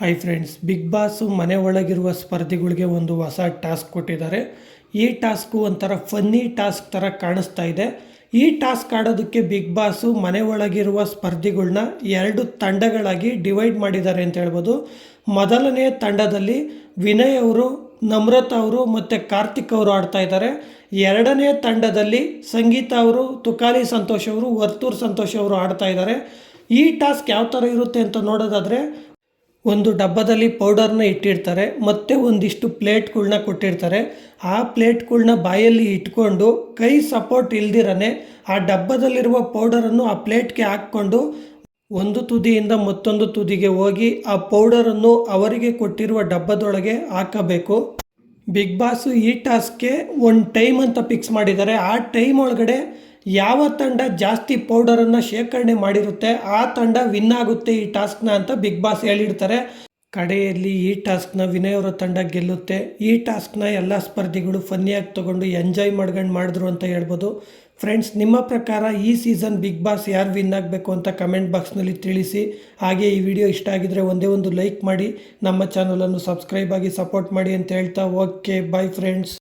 Hi friends big boss ಮನೆ ಒಳಗಿರುವ ಸ್ಪರ್ಧಿಗಳಿಗೆ ಒಂದು ಹೊಸ ಟಾಸ್ಕ್ ಕೊಟ್ಟಿದ್ದಾರೆ. ಈ ಟಾಸ್ಕು ಒಂಥರ ಫನ್ನಿ ಟಾಸ್ಕ್ ಥರ ಕಾಣಿಸ್ತಾ ಇದೆ. ಈ ಟಾಸ್ಕ್ ಆಡೋದಕ್ಕೆ ಬಿಗ್ ಬಾಸು ಮನೆ ಒಳಗಿರುವ ಸ್ಪರ್ಧಿಗಳನ್ನ ಎರಡು ತಂಡಗಳಾಗಿ ಡಿವೈಡ್ ಮಾಡಿದ್ದಾರೆ ಅಂತ ಹೇಳ್ಬೋದು. ಮೊದಲನೇ ತಂಡದಲ್ಲಿ ವಿನಯ್ ಅವರು, ನಮ್ರತಾ ಅವರು ಮತ್ತು ಕಾರ್ತಿಕ್ ಅವರು ಆಡ್ತಾ ಇದ್ದಾರೆ. ಎರಡನೇ ತಂಡದಲ್ಲಿ ಸಂಗೀತ ಅವರು, ತುಕಾಲಿ ಸಂತೋಷ್ ಅವರು, ವರ್ತೂರ್ ಸಂತೋಷ್ ಅವರು ಆಡ್ತಾ ಇದ್ದಾರೆ. ಈ ಟಾಸ್ಕ್ ಯಾವ ಥರ ಇರುತ್ತೆ ಅಂತ ನೋಡೋದಾದರೆ ಒಂದು ಡಬ್ಬದಲ್ಲಿ ಪೌಡರ್ನ ಇಟ್ಟಿರ್ತಾರೆ ಮತ್ತು ಒಂದಿಷ್ಟು ಪ್ಲೇಟ್ಗಳನ್ನ ಕೊಟ್ಟಿರ್ತಾರೆ. ಆ ಪ್ಲೇಟ್ಗಳನ್ನ ಬಾಯಲ್ಲಿ ಇಟ್ಕೊಂಡು ಕೈ ಸಪೋರ್ಟ್ ಇಲ್ದಿರನೆ ಆ ಡಬ್ಬದಲ್ಲಿರುವ ಪೌಡರನ್ನು ಆ ಪ್ಲೇಟ್ಗೆ ಹಾಕ್ಕೊಂಡು ಒಂದು ತುದಿಯಿಂದ ಮತ್ತೊಂದು ತುದಿಗೆ ಹೋಗಿ ಆ ಪೌಡರನ್ನು ಅವರಿಗೆ ಕೊಟ್ಟಿರುವ ಡಬ್ಬದೊಳಗೆ ಹಾಕಬೇಕು. ಬಿಗ್ ಬಾಸ್ ಈ ಟಾಸ್ಕ್ಗೆ ಒಂದು ಟೈಮ್ ಅಂತ ಫಿಕ್ಸ್ ಮಾಡಿದ್ದಾರೆ. ಆ ಟೈಮ್ ಒಳಗಡೆ ಯಾವ ತಂಡ ಜಾಸ್ತಿ ಪೌಡರನ್ನು ಶೇಖರಣೆ ಮಾಡಿರುತ್ತೆ, ಆ ತಂಡ ವಿನ್ ಆಗುತ್ತೆ ಈ ಟಾಸ್ಕ್ನ ಅಂತ ಬಿಗ್ ಬಾಸ್ ಹೇಳಿರ್ತಾರೆ. ಕಡೆಯಲ್ಲಿ ಈ ಟಾಸ್ಕ್ನ ವಿನಯ್ ಅವರ ತಂಡ ಗೆಲ್ಲುತ್ತೆ. ಈ ಟಾಸ್ಕ್ನ ಎಲ್ಲ ಸ್ಪರ್ಧಿಗಳು ಫನ್ನಿಯಾಗಿ ತೊಗೊಂಡು ಎಂಜಾಯ್ ಮಾಡ್ಕೊಂಡು ಮಾಡಿದ್ರು ಅಂತ ಹೇಳ್ಬೋದು. ಫ್ರೆಂಡ್ಸ್ ನಿಮ್ಮ ಪ್ರಕಾರ ಈ ಸೀಸನ್ ಬಿಗ್ ಬಾಸ್ ಯಾರು ವಿನ್ ಆಗಬೇಕು ಅಂತ ಕಮೆಂಟ್ ಬಾಕ್ಸ್ನಲ್ಲಿ ತಿಳಿಸಿ. ಹಾಗೆ ಈ ವಿಡಿಯೋ ಇಷ್ಟ ಆಗಿದ್ರೆ ಒಂದೇ ಒಂದು ಲೈಕ್ ಮಾಡಿ. ನಮ್ಮ ಚಾನಲನ್ನು ಸಬ್ಸ್ಕ್ರೈಬ್ ಆಗಿ ಸಪೋರ್ಟ್ ಮಾಡಿ ಅಂತ ಹೇಳ್ತಾ ಓಕೆ ಬಾಯ್ ಫ್ರೆಂಡ್ಸ್